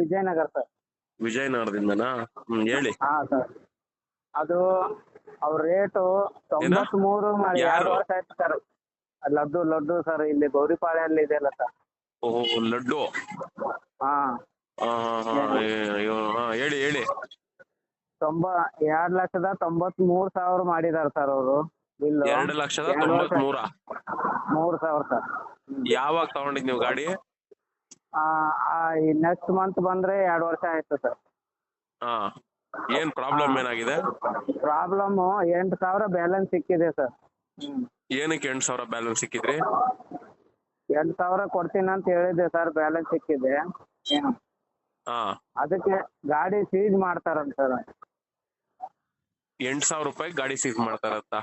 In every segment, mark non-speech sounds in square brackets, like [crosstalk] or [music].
Vijayanagara sir ವಿಜಯನಗರದಿಂದನಾ? ಹ್ಮ್ ಹೇಳಿ. ಹಾ sir ಅದು ಅವ್ರ ರೇಟು ತೊಂಬತ್ ಮೂರು ಮಾಡಿ ಯಾರು? ಎರಡು ವರ್ಷ ಆಯ್ತು ಸರ್ ಲಡ್ಡು ಲಡ್ಡು ಸರ್ ಇಲ್ಲಿ ಗೌರಿಪಾಳ್ಯಲ್ಲಿ ಇದೆಯಲ್ಲ ಸರ್ ಓಹೋ ಲಡ್ಡು? ಹಾ. ಅಯ್ಯೋ, ಹೇಳಿ ಹೇಳಿ. ತೊಂಬ ಎರಡ್ ಲಕ್ಷದ ತೊಂಬತ್ ಮೂರ್ ಸಾವಿರ ಮಾಡಿದಾರ ಸರ್ ಅವರು. ಬಿಲ್ ಎರಡು ಲಕ್ಷದ ತೊಂಬತ್ ಮೂರ ಮೂರ್ ಸಾವಿರ ಸರ್ ಯಾವಾಗ ತಗೊಂಡಿದ್ ನೀವು ಗಾಡಿ? ನೆಕ್ಸ್ಟ್ ಮಂತ್ ಬಂದ್ರೆ ಎರಡು ವರ್ಷ ಆಯ್ತು ಸರ್ ಹಾ ಏನ್ ಪ್ರಾಬ್ಲಮ್ ಏನಾಗಿದೆ? ಪ್ರಾಬ್ಲಮ್ ಎಂಟು ಸಾವಿರ ಬ್ಯಾಲೆನ್ಸ್ ಸಿಕ್ಕಿದೆ ಸರ್ ಏನಕ್ಕೆ ಎಂಟು ಸಾವಿರ ಬ್ಯಾಲೆನ್ಸ್ ಸಿಕ್ಕಿದ್ರಿ? ಎಂಟು ಸಾವಿರ ಕೊಡ್ತೀನಿ ಅಂತ ಹೇಳಿದೆ ಸರ್ ಬ್ಯಾಲೆನ್ಸ್ ಸಿಕ್ಕಿದೆ. ಹಾ. ಅದಕ್ಕೆ ಗಾಡಿ ಸೀಜ್ ಮಾಡ್ತಾರಂತ ಸರ್ ಎಂಟ್ ಸಾವಿರ ರೂಪಾಯಿ ಗಾಡಿ ಸೀಸ್ ಮಾಡ್ತಾರಂತ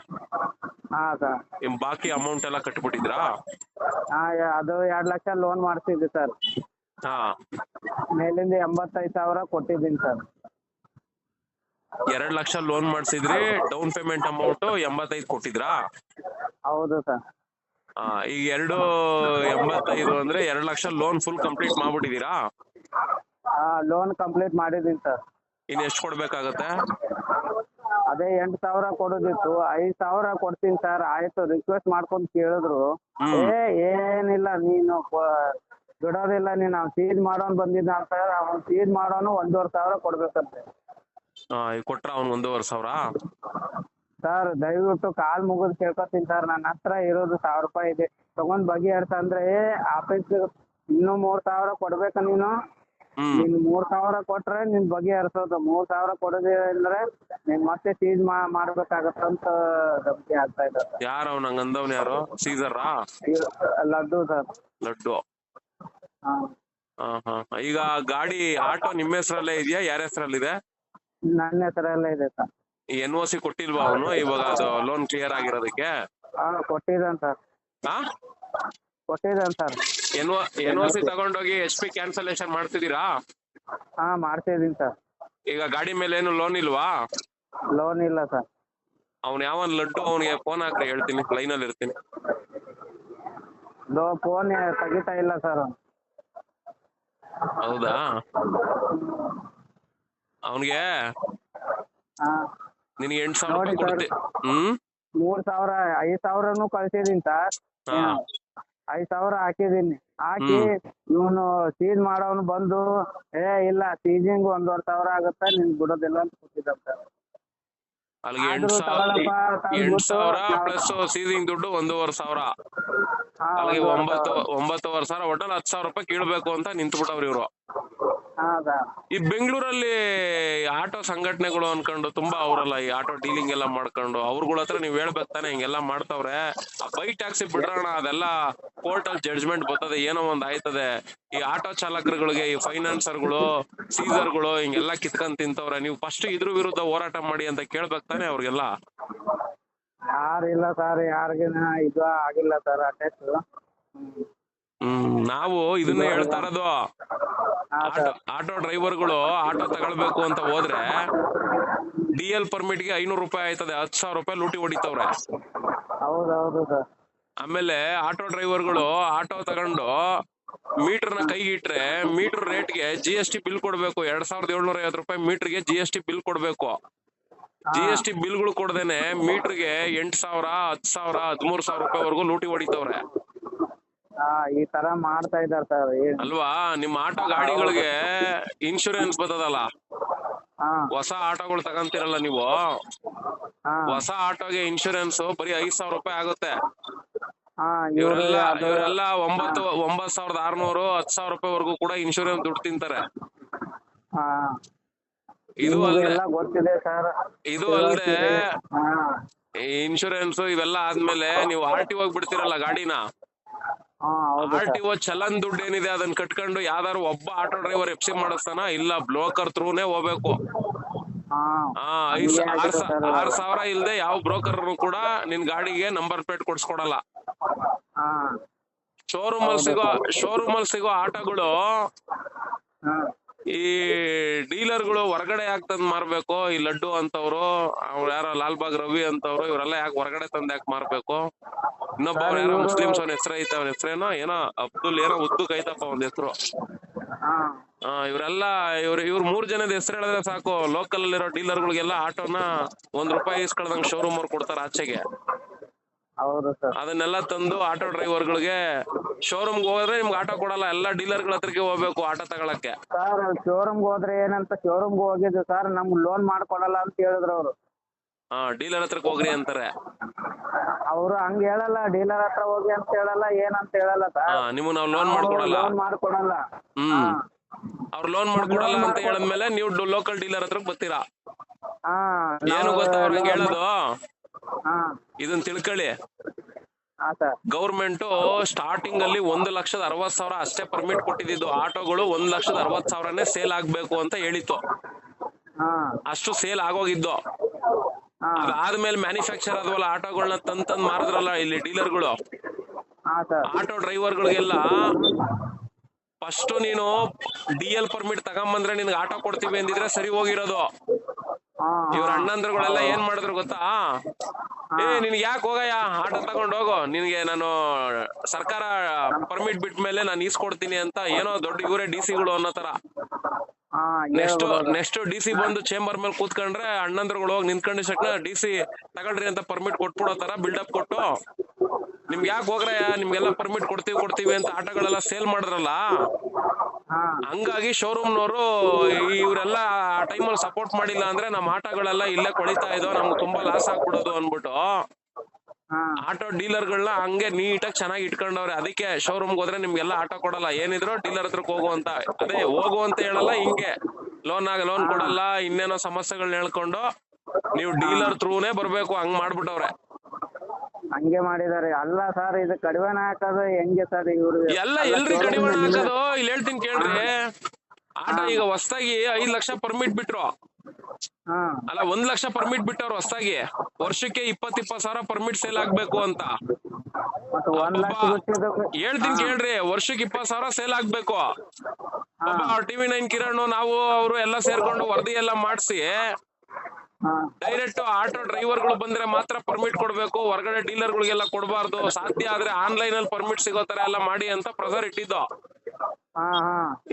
ಹಾ ಸರ್. ಬಾಕಿ ಅಮೌಂಟ್ ಎಲ್ಲ ಕಟ್ಬಿಟ್ಟಿದ್ರಾ? ಹಾ ಯ- ಅದು ಎರಡ್ ಲಕ್ಷ ಲೋನ್ ಮಾಡ್ಸಿದ್ವಿ ಸರ್. ಹಾ. ಮೇಲಿಂದ ಎಂಬತ್ತೈದು ಸಾವಿರ ಕೊಟ್ಟಿದ್ದೀನಿ ಸರ್. ಎರಡ್ ಲಕ್ಷ ಲೋನ್ ಮಾಡ್ಸಿದ್ರಿ ಡೌನ್ ಪೇಮೆಂಟ್ ಅಮೌಂಟ್ ಎಂಬತ್ತೈದು ಕೊಟ್ಟಿದ್ರಾ? ಹೌದು ಸರ್. ಆ, ಈಗ ಎರಡು ಎಂಬತ್ತೈದು ಅಂದ್ರೆ ಎರಡ್ ಲಕ್ಷ ಲೋನ್ ಫುಲ್ ಕಂಪ್ಲೀಟ್ ಮಾಡ್ಬಿಟ್ಟಿದೀರಾ ಲೋನ್ ಕಂಪ್ಲೀಟ್ ಮಾಡಿದೀನಿ ಸರ್. ಇನ್ ಎಷ್ಟು ಕೊಡ್ಬೇಕಾಗತ್ತೆ? ಅದೇ ಎಂಟ್ ಸಾವಿರ ಕೊಡೋದಿತ್ತು. ಐದ್ ಸಾವಿರ ಕೊಡ್ತೀನಿ ಸರ್ ಆಯ್ತು ರಿಕ್ವೆಸ್ಟ್ ಮಾಡ್ಕೊಂಡ್ ಕೇಳಿದ್ರು. ಏ ಏನಿಲ್ಲ ನೀನು ಬಿಡೋದಿಲ್ಲ ನೀನ್ ಅವ್ನ್ ಸೀಜ್ ಮಾಡೋನ್ ಬಂದಿದ್ದ ಸರ್ ಅವ್ನ್ ಸೀಜ್ ಮಾಡೋನು ಒಂದೂವರೆ ಸಾವಿರ ಕೊಡ್ಬೇಕಂತೆ. ಆ, ಈಗ ಕೊಟ್ರ ಅವ್ನ್ ಒಂದೂವರೆ ಸಾವಿರ? ಸರ್ ದಯವಿಟ್ಟು ಕಾಲ್ ಮುಗಿದ್ ಕೇಳ್ಕೊತೀನಿ ಸರ್ ನನ್ನ ಹತ್ರ ಇರೋದು ಸಾವಿರ ರೂಪಾಯಿ ಇದೆ. ತಗೊಂಡ್ ಬಗೆಹರ್ಸ ಅಂದ್ರೆ ಏ ಆಫೀಸ್ ಇನ್ನೂ ಮೂರ್ ಸಾವಿರ ಕೊಡ್ಬೇಕ ನೀನು? ನೀನ್ ಮೂರ್ ಸಾವಿರ ಕೊಟ್ರೆ ನಿನ್ ಬಗೆಹರಿಸೋದು ಮೂರ್ ಸಾವಿರ ಕೊಡೋದಿಲ್ಲ ಅಂದ್ರೆ ನೀನ್ ಮತ್ತೆ ಸೀಜ್ ಮಾಡ್ಬೇಕಾಗತ್ತಂತ ಧಮಕಿ ಆಗ್ತಾ ಇದೆ ಯಾರ ಅವ್ನ ಹಂಗಂದವ್ನ ಯಾರು? ಸೀಸರಾ ಲಡ್ಡು ಸರ್. ಲಡ್ಡು. ಹಾ. ಹಾ ಹಾ. ಈಗ ಗಾಡಿ ಆಟೋ ನಿಮ್ಮ ಹೆಸರಲ್ಲೇ ಇದೆಯಾ? ಯಾರ ಹೆಸರಲ್ಲಿದೆ? ನನ್ನ ಹೆಸರಲ್ಲೇ ಇದೆ ಸರ್. ಎನ್ ಓ ಸಿ ಕೊಟ್ಟಿಲ್ವಾ ಅವನು? ಇವಾಗ ಅದು ಲೋನ್ ಕ್ಲಿಯರ್ ಆಗಿರೋದಕ್ಕೆ? ಹಾ ಕೊಟ್ಟಿದ್ದಾನೆ ಸರ್. ಹಾ? ಕೊಟ್ಟಿದ್ದಾನೆ sir. N O N O C ತಗೊಂಡೋಗಿ ಎಚ್ ಪಿ ಕ್ಯಾನ್ಸಲೇಷನ್ ಮಾಡ್ತಿದ್ದೀರಾ? ಹಾ ಮಾಡ್ತಿದ್ದೀನಿ ಸರ್. ಈಗ ಗಾಡಿ ಮೇಲೆ ಏನು ಲೋನ್ ಇಲ್ವಾ? ಲೋನ್ ಇಲ್ಲ ಸರ್. ಅವ್ನ್ ಯಾವ ಲಡ್ಡು ಅವನಿಗೆ ಫೋನ್ ಹಾಕ್ರಿ ಹೇಳ್ತೀನಿ ಲೈನ್ ಅಲ್ಲಿ ಇರ್ತೀನಿ. ಲೋ ಫೋನ್ ತೆಗಿತಾ ಇಲ್ಲ ಸರ್ ಹೌದಾ? ಅವನಿಗೆ ಹಾ. ನಿನಗೆ ಎಂಟು ಸಾವಿರ ರೂಪಾಯಿ ನೋಡಿ ಕೊಡ್ತಿ ಹ್ಮ್? ಮೂರ್ ಸಾವಿರ ಐದ್ ಸಾವಿರನು ಕಳ್ಸಿದೀನಿ ಸರ್. ಹಾ. ಐದ್ ಸಾವಿರ ಹಾಕಿದೀನಿ ಹಾಕಿ ಇವನು ಸೀಜ್ ಮಾಡೋನು ಬಂದು ಏ ಇಲ್ಲ ಸೀಜಿಂಗ್ ಒಂದೂವರೆ ಸಾವಿರ ಆಗುತ್ತೆ ನಿನ್ ಬಿಡೋದಿಲ್ಲ ಅಂತ ಕೊಟ್ಟಿದ್ದಂತೆ ಸರ್. ಅಲ್ಲಿಗೆ ಆದ್ರೂ ಎಂಟು ಸಾವಿರ ತಗೊಳಪ್ಪ, ತಂದ್ಬಿಟ್ಟು ಎಂಟು ಸಾವಿರ ನಾವು- ಪ್ಲಸ್ ಸೀಸಿಂಗ್ ದುಡ್ಡು ಒಂದೂವರೆ ಸಾವಿರ. ಹಾ, ಅಲ್ಲಿಗೆ ಒಂದೂವರೆ ಒಂಬತ್ತು ಸಾವಿರ. ಒಂಬತ್ತುವರೆ ಸಾವಿರ ಒಟ್ಟಲ್ಲಿ ಹತ್ತು ಸಾವಿರ ರೂಪಾಯಿ ಕೀಳ್ಬೇಕು ಅಂತ ನಿಂತ್ಬಿಟ್ಟವ್ರು ಇವ್ರು. ಹಾ ಸರ್. ಈ ಬೆಂಗಳೂರಲ್ಲಿ ಆಟೋ ಸಂಘಟನೆಗಳು ಅನ್ಕೊಂಡು ತುಂಬಾ ಅವರಲ್ಲ ಈ ಆಟೋ ಡೀಲಿಂಗ್ ಎಲ್ಲ ಮಾಡ್ಕೊಂಡು ಅವ್ರಗಳ ಹತ್ರ ನೀವ್ ಹೇಳ್ಬೇಕು ತಾನೆ ಹಿಂಗೆಲ್ಲ ಮಾಡ್ತಾವ್ರೆ. ಆ ಬೈಕ್ ಟ್ಯಾಕ್ಸಿ ಬಿಡ್ರಣ ಅದೆಲ್ಲ ಕೋರ್ಟ್ ಅಲ್ಲಿ ಜಡ್ಜ್ಮೆಂಟ್ ಬರ್ತದೆ ಏನೋ ಒಂದ್ ಆಯ್ತದೆ. ಈ ಆಟೋ ಚಾಲಕರುಗಳಿಗೆ ಈ ಫೈನಾನ್ಸರ್ಗಳು ಸೀಸರ್ಗಳು ಹಿಂಗೆಲ್ಲ ಕಿತ್ಕೊಂಡ್ ತಿಂತವ್ರೆ. ನೀವು ಫಸ್ಟ್ ಇದ್ರ ವಿರುದ್ಧ ಹೋರಾಟ ಮಾಡಿ ಅಂತ ಕೇಳ್ಬೇಕು ತಾನೆ ಅವ್ರಿಗೆಲ್ಲ? ಯಾರಿಲ್ಲ ಸರ್ ಯಾರಿಗಿನ ಇದು ಆಗಿಲ್ಲ ಸರ್ ಅಟ್ಯಾಕ್ ಹ್ಮ್ ನಾವು ಇದನ್ನ ಹೇಳ್ತಾ ಇರೋದು. ಆಟೋ ಡ್ರೈವರ್ಗಳು ಡ್ರೈವರ್ಗಳು ಆಟೋ ತಗೊಳ್ಬೇಕು ಅಂತ ಹೋದ್ರೆ ಡಿ ಎಲ್ ಪರ್ಮಿಟ್ಗೆ ಐನೂರು ರೂಪಾಯಿ ಆಯ್ತದೆ ಹತ್ತು ಸಾವಿರ ರೂಪಾಯಿ ಲೂಟಿ ಹೊಡಿತವ್ರೆ. ಹೌದೌದು ಸರ್ ಆಮೇಲೆ ಆಟೋ ಡ್ರೈವರ್ಗಳು ಆಟೋ ತಗೊಂಡು ಮೀಟರ್ನ ಕೈಗಿಟ್ರೆ ಮೀಟರ್ ರೇಟ್ಗೆ ಜಿ ಎಸ್ ಟಿ ಬಿಲ್ ಕೊಡ್ಬೇಕು. ಎರಡ್ ಸಾವಿರದ ಏಳ್ನೂರ ಐವತ್ತು ರೂಪಾಯಿ ಮೀಟರ್ಗೆ ಜಿ ಎಸ್ ಟಿ ಬಿಲ್ ಕೊಡ್ಬೇಕು. ಜಿ ಎಸ್ ಟಿ ಬಿಲ್ಗಳು ಕೊಡ್ದೇನೆ ಮೀಟರ್ಗೆ ಎಂಟ್ ಸಾವಿರ ಹತ್ತು ಸಾವಿರ ಹದಿಮೂರ್ ಸಾವಿರ ರೂಪಾಯಿವರೆಗೂ ಲೂಟಿ ಹೊಡಿತವ್ರೆ. ಈ ತರ ಮಾಡ್ತಾ ಇದಾರೆ ಸರ್. ಅಲ್ವಾ? ನಿಮ್ಮ ಆಟೋ ಗಾಡಿಗಳಿಗೆ ಇನ್ಶೂರೆನ್ಸ್ ಬರ್ತದಲ್ಲ? ಹೊಸ ಆಟೋಗಳು ತಗೊಂತೀರಲ್ಲ ನೀವು? ಹೊಸ ಆಟೋಗೆ ಇನ್ಶೂರೆನ್ಸ್ ಬರೀ ಐದ್ ಸಾವಿರ ರೂಪಾಯಿ ಆಗುತ್ತೆ. ಇವರೆಲ್ಲ ಇವ್ರೆಲ್ಲ ಒಂಬತ್ತು ಒಂಬತ್ ಸಾವಿರದ ಆರ್ನೂರು ಹತ್ತು ಸಾವಿರ ರೂಪಾಯಿ ವರೆಗೂ ಕೂಡ ಇನ್ಶೂರೆನ್ಸ್ ದುಡ್ಡು ತಿಂತಾರೆ. ಇದು ಅಲ್ಲದೆ ಗೊತ್ತಿದೆ ಸರ್. ಇದು ಅಲ್ಲದೆ ಇನ್ಶೂರೆನ್ಸ್ ಇವೆಲ್ಲ ಆದ್ಮೇಲೆ ನೀವು ಆರ್ ಟಿ ಬಿಡ್ತೀರಲ್ಲ ಗಾಡಿನ? ಆರ್ ಟಿ ಓ ಚಲನ್ ದುಡ್ಡು ಏನಿದೆ ಅದನ್ನ ಕಟ್ಕೊಂಡು ಯಾವ್ದಾದ್ರು ಒಬ್ಬ ಆಟೋ ಡ್ರೈವರ್ ಎಫ್ಸಿ ಮಾಡಿಸ್ತಾನ? ಇಲ್ಲ ಬ್ಲೋಕರ್ ಥ್ರೂನೇ ಹೋಗ್ಬೇಕು. ಆರ್ ಸಾವಿರ ಇಲ್ದೆ ಯಾವ ಬ್ರೋಕರ್ ಕೂಡ ನಿನ್ ಗಾಡಿಗೆ ನಂಬರ್ ಪ್ಲೇಟ್ ಕೊಡ್ಸ್ಕೊಡಲ್ಲ. ಶೋರೂಮ್ ಅಲ್ಲಿ ಸಿಗೋ ಶೋರೂಮ್ ಅಲ್ಲಿ ಸಿಗೋ ಆಟೋಗಳು ಈ ಡೀಲರ್ಗಳು ಹೊರಗಡೆ ಯಾಕೆ ತಂದ್ ಮಾರ್ಬೇಕು? ಈ ಲಡ್ಡು ಅಂತವ್ರು ಅವ್ರು ಯಾರೋ ಲಾಲ್ಬಾಗ್ ರವಿ ಅಂತವ್ರು ಇವರೆಲ್ಲ ಯಾಕೆ ಹೊರಗಡೆ ತಂದ್ ಯಾಕೆ ಮಾರ್ಬೇಕು? ಇನ್ನೊಬ್ಬ ಯಾರೋ ಮುಸ್ಲಿಮ್ಸ್ ಅವನ ಹೆಸರು ಐತೆ ಅವನ ಹೆಸರೇನೋ ಏನೋ ಅಬ್ದುಲ್ ಏನೋ ಉದ್ದು ಕೈತಪ್ಪ ಒಂದ್ ಹೆಸರು. ಇವರೆಲ್ಲ ಇವ್ರ ಇವ್ರ ಮೂರ್ ಜನದ ಹೆಸರು ಹೇಳಿದ್ರೆ ಸಾಕು. ಲೋಕಲ್ ಅಲ್ಲಿರೋ ಡೀಲರ್ ಗಳಿಗೆಲ್ಲ ಆಟೋನ ಒಂದ್ ರೂಪಾಯಿ ಇಸ್ಕೊಳ್ದಂಗ್ ಶೋರೂಮ್ ಅವ್ರು ಕೊಡ್ತಾರ ಆಚೆಗೆ. ಅದನ್ನೆಲ್ಲ ತಂದು ಆಟೋ ಡ್ರೈವರ್ ಗಳಿಗೆ ಶೋರೂಮ್ ಹೋದ್ರೆ ನಿಮ್ಗೆ ಆಟೋ ಕೊಡಲ್ಲ ಎಲ್ಲಾ ಡೀಲರ್ಗಳ ಹತ್ರಕ್ಕೆ ಹೋಗ್ಬೇಕು ಆಟೋ ತಗೊಳಕ್ಕೆ. ಸರ್ ಶೋರೂಮ್ ಹೋದ್ರೆ ಏನಂತ ಶೋರೂಮ್ ಹೋಗಿದ್ದು ಸರ್ ನಮ್ಗೆ ಲೋನ್ ಮಾಡ್ಕೊಡಲ್ಲ ಅಂತ ಹೇಳಿದ್ರು ಅವರು. ಹಾ ಡೀಲರ್ ಹತ್ರಕ್ಕೆ ಹೋಗ್ರಿ ಅಂತಾರೆ. ಅವರು ಹಂಗ ಹೇಳಲ್ಲ ಡೀಲರ್ ಹತ್ರ ಹೋಗಿ ಅಂತ ಹೇಳಲ್ಲ ಏನಂತ ಹೇಳಲ್ಲ ಹಾ ಸರ್ ನಿಮ್ಗೆ ನಾವು ಲೋನ್ ಮಾಡ್ಕೊಡಲ್ಲ. ಲೋನ್ ಮಾಡ್ಕೊಡಲ್ಲ. ಹ್ಮ್. ಅವ್ರು ಲೋನ್ ಮಾಡ್ಕೊಡಲ್ಲ ಅಂತ ಹೇಳಿದ್ಮೇಲೆ ನೀವು ಲೋಕಲ್ ಡೀಲರ್ ಹತ್ರ ಬರ್ತೀರಾ. ಹಾ ಏನು ಗೊತ್ತಾ ಅವ್ರಿಗೆ ಹೇಳೋದು? ಹಾ. ಇದನ್ನ ತಿಳ್ಕೊಳ್ಳಿ. ಗೌರ್ಮೆಂಟ್ ಸ್ಟಾರ್ಟಿಂಗ್ ಅಲ್ಲಿ ಒಂದು ಲಕ್ಷದ ಅರವತ್ ಸಾವಿರ ಅಷ್ಟೇ ಪರ್ಮಿಟ್ ಕೊಟ್ಟಿದ್ದು. ಆಟೋಗಳು ಒಂದ್ ಲಕ್ಷದ ಅರವತ್ ಸಾವಿರನೇ ಸೇಲ್ ಆಗ್ಬೇಕು ಅಂತ ಹೇಳಿತ್ತು. ಹಾ. ಅಷ್ಟು ಸೇಲ್ ಆಗೋಗಿದ್ದು. ಅದಾದ್ಮೇಲೆ ಮ್ಯಾನುಫ್ಯಾಕ್ಚರ್ ಅದವಲ್ಲ ಆಟೋಗಳನ್ನ ತಂದ್ ತಂದ್ ಮಾರಿದ್ರಲ್ಲ ಇಲ್ಲಿ ಡೀಲರ್ಗಳು. ಆಟೋ ಡ್ರೈವರ್ಗಳಿಗೆಲ್ಲ ಫಸ್ಟ್ ನೀನು ಡಿ ಎಲ್ ಪರ್ಮಿಟ್ ತಗೊಂಬಂದ್ರೆ ನಿನ್ಗೆ ಆಟೋ ಕೊಡ್ತೀವಿ ಅಂದಿದ್ರೆ ಸರಿ ಹೋಗಿರೋದು. ಇವ್ರ ಅಣ್ಣಂದ್ರಗಳೆಲ್ಲ ಏನ್ ಮಾಡಿದ್ರು ಗೊತ್ತಾ? ಏ ನಿನ್ಗೆ ಯಾಕೆ ಹೋಗಯ್ಯ? ಆಟೋ ತಗೊಂಡ್ ಹೋಗು. ನಿನ್ಗೆ ನಾನು ಸರ್ಕಾರ ಪರ್ಮಿಟ್ ಬಿಟ್ಟ ಮೇಲೆ ನಾನು ಈಸ್ಕೊಡ್ತೀನಿ ಅಂತ ಏನೋ ದೊಡ್ಡ ಇವರೇ ಡಿ ಸಿಗಳು ಅನ್ನೋ ತರ. ನೆಕ್ಸ್ಟ್ ನೆಕ್ಸ್ಟ್ ಡಿ ಸಿ ಬಂದು ಚೇಂಬರ್ ಮೇಲೆ ಕೂತ್ಕೊಂಡ್ರೆ ಅಣ್ಣಂದ್ರಗಳು ಹೋಗಿ ನಿಂತ್ಕೊಂಡ ತಕ್ಷಣ ಡಿ ಸಿ ತಗೊಳ್ರಿ ಅಂತ ಪರ್ಮಿಟ್ ಕೊಟ್ಬಿಡೋ ತರ ಬಿಲ್ಡಪ್ ಕೊಟ್ಟು ನಿಮ್ಗೆ ಯಾಕೆ ಹೋಗ್ರ ನಿಮ್ಗೆಲ್ಲ ಪರ್ಮಿಟ್ ಕೊಡ್ತೀವಿ ಕೊಡ್ತೀವಿ ಅಂತ ಆಟಗಳೆಲ್ಲ ಸೇಲ್ ಮಾಡಿದ್ರಲ್ಲ? ಹಂಗಾಗಿ ಶೋರೂಮ್ನವರು ಇವರೆಲ್ಲ ಆ ಟೈಮಲ್ಲಿ ಸಪೋರ್ಟ್ ಮಾಡಿಲ್ಲ ಅಂದ್ರೆ ನಮ್ಮ ಆಟಗಳೆಲ್ಲ ಇಲ್ಲೇ ಕೊಳಿತಾ ಇದ್ದೋ ನಮ್ಗೆ ತುಂಬಾ ಲಾಸ್ ಆಗ್ಬಿಡೋದು ಅನ್ಬಿಟ್ಟು ಆಟೋ ಡೀಲರ್ಗಳನ್ನ ಹಂಗೆ ನೀಟಾಗಿ ಚೆನ್ನಾಗಿ ಇಟ್ಕೊಂಡವ್ರೆ. ಅದಕ್ಕೆ ಶೋರೂಮ್ ಹೋದ್ರೆ ನಿಮ್ಗೆಲ್ಲ ಆಟೋ ಕೊಡಲ್ಲ. ಏನಿದ್ರು ಡೀಲರ್ ಹತ್ರಕ್ಕೆ ಹೋಗು ಅಂತ. ಅದೇ ಹೋಗು ಅಂತ ಹೇಳಲ್ಲ ಹಿಂಗೆ ಲೋನ್ ಆಗ ಲೋನ್ ಕೊಡಲ್ಲ ಇನ್ನೇನೋ ಸಮಸ್ಯೆಗಳನ್ನ ಹೇಳ್ಕೊಂಡು ನೀವು ಡೀಲರ್ ಥ್ರೂನೇ ಬರ್ಬೇಕು ಹಂಗ್ ಮಾಡ್ಬಿಟ್ಟವ್ರೆ. ಹಂಗೆ ಮಾಡಿದಾರೆ. ಅಲ್ಲ ಸರ್ ಇದು ಕಡಿಮೆ ಹಾಕೋದು ಹೆಂಗೆ ಸರ್ ಇವ್ರು? ಎಲ್ಲ ಎಲ್ರಿ ಕಡಿಮೆ ಹಾಕೋದು? ಇಲ್ಲಿ ಹೇಳ್ತೀನಿ ಕೇಳ್ರಿ. ಆಟೋ ಈಗ ಹೊಸದಾಗಿ ಐದ್ ಲಕ್ಷ ಪರ್ಮಿಟ್ ಬಿಟ್ರು. ಅಲ್ಲ ಒಂದ್ ಲಕ್ಷ ಪರ್ಮಿಟ್ ಬಿಟ್ಟವ್ರು ಹೊಸದಾಗಿ. ವರ್ಷಕ್ಕೆ ಇಪ್ಪತ್ ಇಪ್ಪತ್ ಸಾವಿರ ಪರ್ಮಿಟ್ ಸೇಲ್ ಆಗ್ಬೇಕು ಅಂತ. ಹೇಳ್ತೀನಿ ಕೇಳ್ರಿ ವರ್ಷಕ್ಕೆ ಇಪ್ಪತ್ ಸಾವಿರ ಸೇಲ್ ಆಗ್ಬೇಕು. ಟಿವಿ ನೈನ್ ಕಿರಣ್ ನಾವು ಅವರು ಎಲ್ಲ ಸೇರ್ಕೊಂಡು ವರದಿ ಎಲ್ಲ ಮಾಡಿಸಿ. ಡೈರೆಕ್ಟ್ ಆಟೋ ಡ್ರೈವರ್ಗಳು ಬಂದ್ರೆ ಮಾತ್ರ ಪರ್ಮಿಟ್ ಕೊಡ್ಬೇಕು. ಹೊರಗಡೆ ಡೀಲರ್ ಗಳಿಗೆಲ್ಲ ಕೊಡಬಾರ್ದು. ಸಾಧ್ಯ ಆದ್ರೆ ಆನ್ಲೈನ್ ಅಲ್ಲಿ ಪರ್ಮಿಟ್ ಸಿಗೋ ತರ ಎಲ್ಲ ಮಾಡಿ ಅಂತ ಪ್ರೆಸರ್ ಇಟ್ಟಿದ್ದು.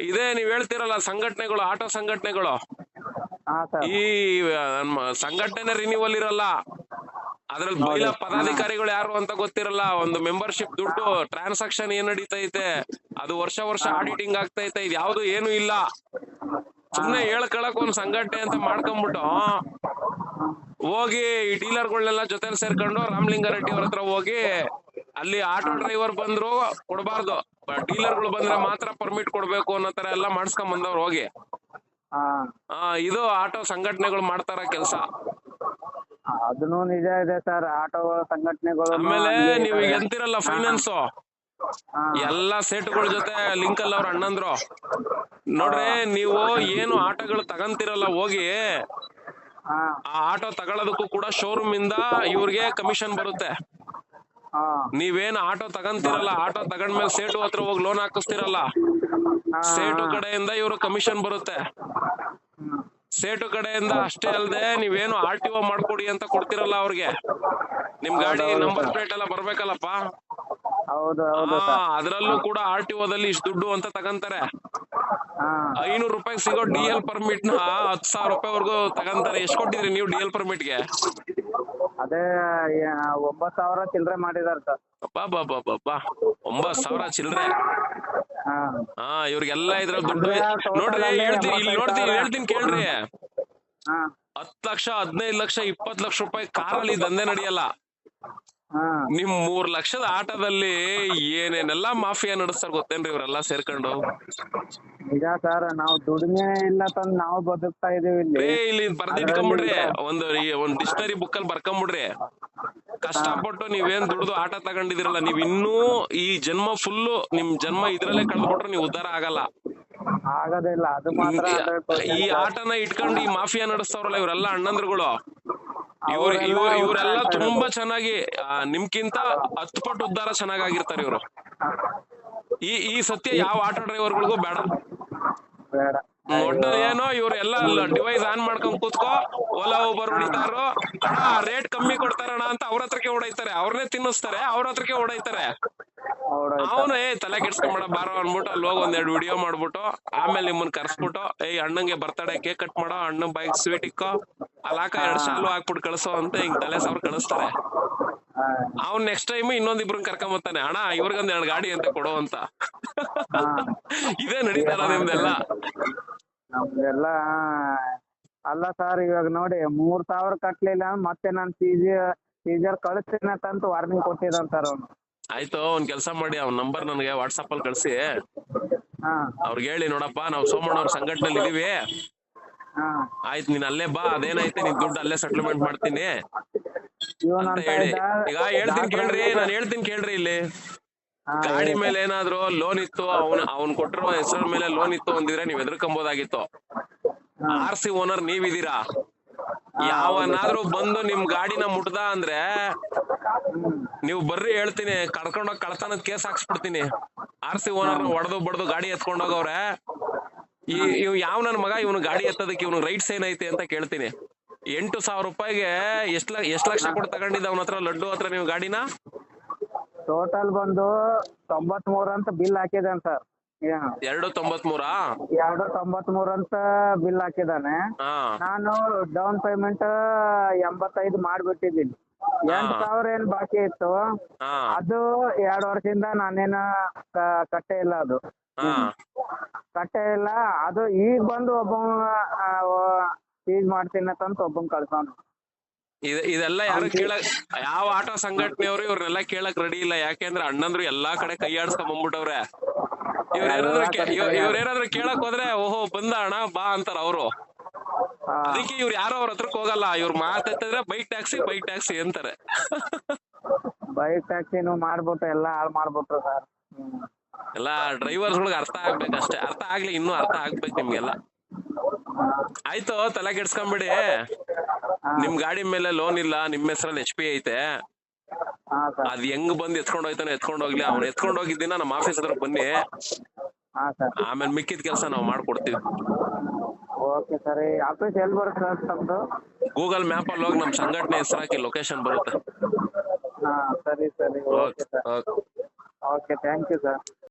ಇದೇ ನೀವ್ ಹೇಳ್ತಿರಲ್ಲ ಸಂಘಟನೆಗಳು ಆಟೋ ಸಂಘಟನೆಗಳು. ಈ ನಮ್ಮ ಸಂಘಟನೆ ರಿನಿವಲ್ ಇರಲ್ಲ. ಅದ್ರಲ್ಲಿ ಬೈಲ ಪದಾಧಿಕಾರಿಗಳು ಯಾರು ಅಂತ ಗೊತ್ತಿರಲ್ಲ. ಒಂದು ಮೆಂಬರ್ಶಿಪ್ ದುಡ್ಡು ಟ್ರಾನ್ಸಾಕ್ಷನ್ ಏನ್ ನಡೀತೈತೆ ಅದು ವರ್ಷ ವರ್ಷ ಆಡಿಟಿಂಗ್ ಆಗ್ತೈತೆ ಇದು ಯಾವ್ದು ಏನು ಇಲ್ಲ. ಸುಮ್ನೆ ಹೇಳ್ಕೊಳಕ್ ಒಂದ್ ಸಂಘಟನೆ ಅಂತ ಮಾಡ್ಕೊಂಡ್ಬಿಟ್ಟು ಹೋಗಿ ಈ ಡೀಲರ್ಗಳನ್ನೆಲ್ಲ ಜೊತೆ ಸೇರ್ಕೊಂಡು ರಾಮಲಿಂಗಾರೆಡ್ಡಿ ಅವ್ರ ಹತ್ರ ಹೋಗಿ ಅಲ್ಲಿ ಆಟೋ ಡ್ರೈವರ್ ಬಂದ್ರು ಕೊಡಬಾರ್ದು. ಡೀಲರ್ಗಳು ಬಂದ್ರೆ ಮಾತ್ರ ಪರ್ಮಿಟ್ ಕೊಡ್ಬೇಕು ಅನ್ನೋ ತರ ಎಲ್ಲ ಮಾಡ್ಸ್ಕೊಂಡ್ ಬಂದವ್ರು ಹೋಗಿ. ಆ ಇದು ಆಟೋ ಸಂಘಟನೆಗಳು ಮಾಡ್ತಾರ ಕೆಲಸ. ಅದನ್ನು ನಿಜ ಇದೆ ಸರ್. ಆಟೋ ಸಂಘಟನೆಗಳು ಆಮೇಲೆ ನೀವು ಈಗ ಎಂತಿರಲ್ಲ ಫೈನಾನ್ಸ್ ಎಲ್ಲಾ ಸೇಟುಗಳ ಜೊತೆ ಲಿಂಕ್ ಅಲ್ಲ ಅವ್ರ ಅಣ್ಣಂದ್ರು. ನೋಡ್ರಿ ನೀವು ಏನು ಆಟೋಗಳು ತಗಂತಿರಲ್ಲ ಹೋಗಿ ಆ ಆಟೋ ತಗೊಳ್ಳೋದಕ್ಕೂ ಕೂಡ ಶೋರೂಮ್ ಇಂದ ಇವ್ರಿಗೆ ಕಮಿಷನ್ ಬರುತ್ತೆ. ನೀವೇನು ಆಟೋ ತಗಂತಿರಲ್ಲ ಆಟೋ ತಗೊಂಡ್ಮೇಲೆ ಸೇಟು ಹತ್ರ ಹೋಗಿ ಲೋನ್ ಹಾಕಿಸ್ತಿರಲ್ಲ ಸೇಟು ಕಡೆಯಿಂದ ಇವ್ರ ಕಮಿಷನ್ ಬರುತ್ತೆ. ಸೇಟು ಕಡೆಯಿಂದ ಅಷ್ಟೇ ಅಲ್ಲದೆ ನೀವೇನು ಆರ್ ಟಿ ಒ ಮಾಡ್ಕೊಡಿ ಅಂತ ಕೊಡ್ತಿರಲ್ಲ ಅವ್ರಿಗೆ. ನಿಮ್ ಗಾಡಿ ನಂಬರ್ ಪ್ಲೇಟ್ ಎಲ್ಲ ಬರ್ಬೇಕಲ್ಲಪ್ಪ. ಅದ್ರಲ್ಲೂ ಕೂಡ ಆರ್ ಟಿ ಒದಲ್ಲಿ ಇಷ್ಟು ದುಡ್ಡು ಅಂತ ತಗಂತಾರೆ. ಐನೂರು ರೂಪಾಯಿ ಸಿಗೋ ಡಿ ಎಲ್ ಪರ್ಮಿಟ್ನ ಹತ್ ಸಾವಿರ ರೂಪಾಯಿವರೆಗೂ ತಗಂತಾರೆ. ಎಷ್ಟ್ ಕೊಟ್ಟಿದ್ರಿ ನೀವು ಡಿ ಎಲ್ ಪರ್ಮಿಟ್ಗೆ? ಅದೇ ಒಂಬತ್ ಸಾವಿರ ಚಿಲ್ಲರೆ ಮಾಡಿದಾರ ಸರ್. ಬಾ ಬಾ ಬಾ ಬಾ ಬಾ ಒಂಬತ್ ಸಾವಿರ ಚಿಲ್ರೆ. ಹಾ. ಇವ್ರಿಗೆಲ್ಲಾ ಇದ್ರಲ್ಲಿ ದುಡ್ಡು ನೋಡ್ರಿ ಹೇಳ್ತೀನಿ ಇಲ್ಲಿ ನೋಡ್ತೀನಿ ಹೇಳ್ತೀನಿ ಕೇಳ್ರಿ. ಹತ್ ಲಕ್ಷ ಹದಿನೈದು ಲಕ್ಷ ಇಪ್ಪತ್ ಲಕ್ಷ ರೂಪಾಯಿ ಕಾರಲ್ಲಿ ದಂಧೆ ನಡೆಯಲ್ಲ. ನಿಮ್ ಮೂರ್ ಲಕ್ಷದ ಆಟದಲ್ಲಿ ಏನೇನೆಲ್ಲ ಮಾಫಿಯಾ ನಡೆಸ್ತಾರ ಗೊತ್ತೇನ್ರಿ ಇವರೆಲ್ಲ ಸೇರ್ಕೊಂಡು? ಈಗ ಸರ್ ನಾವು ದುಡಿಮೆ ಇಲ್ಲ ತಂದ್ ನಾವು ಬದುಕ್ತಾ ಇದೀವಿ ಇಲ್ಲಿ. ಇಲ್ಲಿ ಬರ್ದಿಟ್ಕೊಂಬಿಡ್ರಿ ಒಂದು ಒಂದ್ ಡಿಕ್ಷನರಿ ಬುಕ್ ಅಲ್ಲಿ ಬರ್ಕೊಂಬಿಡ್ರಿ. ಕಷ್ಟಪಟ್ಟು ನೀವೇನ್ ದುಡ್ದು ಆಟ ತಗೊಂಡಿದಿರಲ್ಲ ನೀವ್ ಇನ್ನೂ ಈ ಜನ್ಮ ಫುಲ್ ನಿಮ್ ಜನ್ಮ ಇದ್ರಲ್ಲೇ ಕಳ್ದ್ಬಿಟ್ರೆ ನೀವು ಉದ್ಧಾರ ಆಗಲ್ಲ. ಆಗೋದಿಲ್ಲ ಅದು ಮಾತ್ರ ಈ ಆಟನ ಇಟ್ಕೊಂಡು ಈ ಮಾಫಿಯಾ ನಡೆಸ್ತವ್ರಲ್ಲ ಇವರೆಲ್ಲ ಅಣ್ಣಂದ್ರುಗಳು. ಇವ್ರ ಇವ್ರ ಇವರೆಲ್ಲ ತುಂಬಾ ಚೆನ್ನಾಗಿ ನಿಮ್ಕಿಂತ ಹತ್ತು ಪಟ್ಟು ಉದ್ಧಾರ ಚೆನ್ನಾಗಾಗಿರ್ತಾರೆ ಇವರು. ಈ ಈ ಸತ್ಯ ಯಾವ ಆಟೋ ಡ್ರೈವರ್ಗಳಿಗೂ ಬೇಡ. ಬೇಡ. ಒಟ್ಟು ಏನೋ ಇವ್ರು ಎಲ್ಲ ಡಿವೈಸ್ ಆನ್ ಮಾಡ್ಕೊಂಡ್ ಕೂತ್ಕೋ ಓಲಾ ಊಬರ್ ಹೊಡಿತಾರೋ ರೇಟ್ ಕಮ್ಮಿ ಕೊಡ್ತಾರಣ ಅಂತ ಅವ್ರ ಹತ್ರಕ್ಕೆ ಹೊಡೈತಾರೆ ಅವ್ರನ್ನೇ ತಿನ್ನಿಸ್ತಾರೆ ಅವ್ರ ಹತ್ರಕ್ಕೆ ಅವ್ರು ಅವನು ಏ ತಲೆ ಕೆಡ್ಸ್ಕೊಂಬೇಡ ಬಾರೋ ಅನ್ಬಿಟ್ಟು ಅಲ್ಲಿ ಹೋಗಿ ಒಂದೆರಡು ವಿಡಿಯೋ ಮಾಡ್ಬಿಟ್ಟು ಆಮೇಲೆ ನಿಮ್ಮನ್ನ ಕರ್ಸ್ಬಿಟ್ಟು ಏಯ್ ಅಣ್ಣಂಗೆ ಬರ್ತಡೆ ಕೇಕ್ ಕಟ್ ಮಾಡೋ ಅಣ್ಣ ಬೈಕ್ ಸ್ವೀಟ್ ಇಕ್ಕೋ ಅಲಾಕ ಎರಡ್ ಸಾಲು ಹಾಕ್ಬಿಟ್ಟು ಕಳ್ಸೋ ಅಂತ ಹಿಂಗ್ ತಲೆ ಸಾವಿರ ಕಳಿಸ್ತಾರೆ. ಅವ್ನ್ ನೆಕ್ಸ್ಟ್ ಟೈಮ್ ಇನ್ನೊಂದಿಬ್ರನ್ನ ಕರ್ಕೊಂಬರ್ತಾನೆ ಅಣ್ಣ ಇವ್ರಿಗೊಂದ್ ಎರಡ್ ಗಾಡಿ ಅಂತ ಕೊಡೋ ಅಂತ. [laughs] ಇದೇ ನಡೀತಾರ ನಿಮ್ದೆಲ್ಲ. ನಮ್ದೆಲ್ಲ ಅಲ್ಲ ಸರ್ ಇವಾಗ ನೋಡಿ ಮೂರ್ ಸಾವಿರ ಕಟ್ಲಿಲ್ಲ ಮತ್ತೆ ನಾನು ಪಿಜಿ ಸೀಜರ್ ಕಳಿಸ್ತೀನಿ ಅಂತ ವಾರ್ನಿಂಗ್ ಕೊಟ್ಟಿದ್ದಾನೆ ಸರ್ ಅವ್ನು. ಆಯ್ತು ಒಂದ್ ಕೆಲ್ಸ ಮಾಡಿ ಅವ್ನ ನಂಬರ್ ನನಗೆ ವಾಟ್ಸಪ್ ಅಲ್ಲಿ ಕಳ್ಸಿ. ಹಾ. ಅವ್ರಿಗೆ ಹೇಳಿ ನೋಡಪ್ಪ ನಾವು ಸೋಮಣ್ಣ ಅವ್ರ ಸಂಘಟನೆಯಲ್ಲಿ ಇದೀವಿ. ಹಾ. ಆಯ್ತು ನೀನ್ ಅಲ್ಲೇ ಬಾ ಅದೇನೈತೆ ನಿನ್ ದುಡ್ಡು ಅಲ್ಲೇ ಸೆಟ್ಲ್ಮೆಂಟ್ ಮಾಡ್ತೀನಿ. ಇವನ್ ಅಂತ ಅಂತ ಹೇಳಿ. ಇದ್ದ ಈಗ ಹೇಳ್ತೀನಿ ಕೇಳ್ರಿ ನಾನು ಹೇಳ್ತೀನಿ ಕೇಳ್ರಿ ಇಲ್ಲಿ. ಗಾಡಿ ಮೇಲೆ ಏನಾದ್ರು ಲೋನ್ ಇತ್ತು ಅವನ್ ಅವ್ನ್ ಕೊಟ್ಟಿರೋ ಹೆಸರು ಮೇಲೆ ಲೋನ್ ಇತ್ತು ಅಂದಿದ್ರೆ ನೀವ್ ಎದ್ರಕೊಂಬೋದಾಗಿತ್ತು ಆರ್ ಸಿ ಓನರ್ ನೀವಿದೀರಾ ಯಾವನಾದ್ರೂ ಬಂದು ನಿಮ್ ಗಾಡಿನ ಮುಟ್ದ ಅಂದ್ರೆ ನೀವು ಬರ್ರಿ ಹೇಳ್ತೀನಿ ಕಡ್ಕೊಂಡೋಗ್ ಕಳ್ತನದ ಕೇಸ್ ಹಾಕ್ಸ್ಬಿಡ್ತೀನಿ. ಆರ್ ಸಿ ಓನರ್ ಹೊಡೆದು ಬಡ್ದು ಗಾಡಿ ಎತ್ಕೊಂಡೋಗವ್ರೆ ಈ ಇವ್ ಯಾವ ನನ್ ಮಗ ಇವನು ಗಾಡಿ ಎತ್ತದಕ್ಕೆ ಇವನು ರೈಟ್ಸ್ ಏನೈತೆ ಅಂತ ಕೇಳ್ತೀನಿ. ಎಂಟು ಸಾವಿರ ರೂಪಾಯಿಗೆ ಎಷ್ಟ್ ಎಷ್ಟ್ ಲಕ್ಷ ಕೊಟ್ಟು ತಗೊಂಡಿದ್ದ ಅವನ ಹತ್ರ ಲಡ್ಡು ಹತ್ರ ನೀವು ಗಾಡಿನ? ಟೋಟಲ್ ಬಂದು ತೊಂಬತ್ ಮೂರ್ ಅಂತ ಬಿಲ್ ಹಾಕಿದಾನೆ ಸರ್ ಎರಡು ತೊಂಬತ್ ಮೂರಾ ಎರಡು ತೊಂಬತ್ ಮೂರ್ ಅಂತ ಬಿಲ್ ಹಾಕಿದಾನೆ. ನಾನು ಡೌನ್ ಪೇಮೆಂಟ್ ಎಂಬತ್ತೈದು ಮಾಡ್ಬಿಟ್ಟಿದ್ದೀನಿ. ಎಂಟ್ ಸಾವಿರ ಏನ್ ಬಾಕಿ ಇತ್ತು? ಅದು ಎರಡು ವರ್ಷದಿಂದ ನಾನೇನ ಕಟ್ಟೆ ಇಲ್ಲ ಅದು. ಕಟ್ಟೆ ಇಲ್ಲ. ಅದು ಈಗ ಬಂದು ಒಬ್ಬ ಸೀಜ್ ಮಾಡ್ತೀನಿ ಅಂತ ಒಬ್ಬನ್ ಕಳ್ಸೋನು. ಇದೆಲ್ಲ ಯಾರು ಕೇಳಕ್ ಯಾವ ಆಟೋ ಸಂಘಟನೆಯವರು ಇವ್ರನ್ನೆಲ್ಲ ಕೇಳಕ್ ರೆಡಿ ಇಲ್ಲ. ಯಾಕೆಂದ್ರೆ ಅಣ್ಣಂದ್ರು ಎಲ್ಲಾ ಕಡೆ ಕೈ ಆಡ್ಸ್ಕೊಂಡ್ ಬಂದ್ಬಿಟ್ಟವ್ರೆ. ಇವ್ರೇನಾದ್ರು ಕೇಳಕ್ ಹೋದ್ರೆ ಓಹೋ ಬಂದ ಅಣ್ಣ ಬಾ ಅಂತಾರ ಅವ್ರು. ಅದಕ್ಕೆ ಇವ್ರು ಯಾರೋ ಅವ್ರ ಹತ್ರಕ್ ಹೋಗಲ್ಲ. ಇವ್ರು ಮಾತಾಡ್ತಿದ್ರೆ ಬೈಕ್ ಟ್ಯಾಕ್ಸಿ ಬೈಕ್ ಟ್ಯಾಕ್ಸಿ ಅಂತಾರೆ. ಬೈಕ್ ಟ್ಯಾಕ್ಸಿನೂ ಮಾಡ್ಬಿಟ್ಟು ಎಲ್ಲ ಹಾಳು ಮಾಡ್ಬಿಟ್ರು ಸರ್ ಎಲ್ಲ ಡ್ರೈವರ್ಸ್ ಗಳಿಗೆ ಅರ್ಥ ಆಗ್ಬೇಕಷ್ಟೇ ಅರ್ಥ ಆಗ್ಲಿ ಇನ್ನೂ ಅರ್ಥ ಆಗ್ಬೇಕು ನಿಮ್ಗೆಲ್ಲ. ಆಯ್ತು ತಲೆ ಕೆಡ್ಸ್ಕೊಂಬಿಡಿ ನಿಮ್ ಗಾಡಿ ಮೇಲೆ ಲೋನ್ ಇಲ್ಲ ನಿಮ್ ಹೆಸರಲ್ಲಿ ಎಚ್ ಪಿ ಐತೆ. ಅದ್ ಹೆಂಗ್ ಬಂದ್ ಎತ್ಕೊಂಡ್ ಹೋಯ್ತಾನೆ ಎತ್ಕೊಂಡ್ ಹೋಗ್ಲಿ. ಅವ್ನ ಎತ್ಕೊಂಡ್ ಹೋಗಿದ್ದಿನ ನಮ್ಮ ಆಫೀಸ್ ಹತ್ರ ಬನ್ನಿ. ಆಮೇಲೆ ಮಿಕ್ಕಿದ ಕೆಲಸ ನಾವು ಮಾಡ್ಕೊಡ್ತೀವಿ. Okay sir. ಆಫೀಸ್ ಎಲ್ಲಿ ಬರುತ್ತೆ ಸರ್ ತಮ್ಮದು ಗೂಗಲ್ ಮ್ಯಾಪ್ ಅಲ್ಲಿ ಹೋಗಿ ನಮ್ ಸಂಘಟನೆ ಹೆಸರು ಹಾಕಿ ಲೊಕೇಶನ್ ಬರುತ್ತೆ. ಹಾ ಸರಿ ಸರಿ. Okay sir. Okay. Okay thank you sir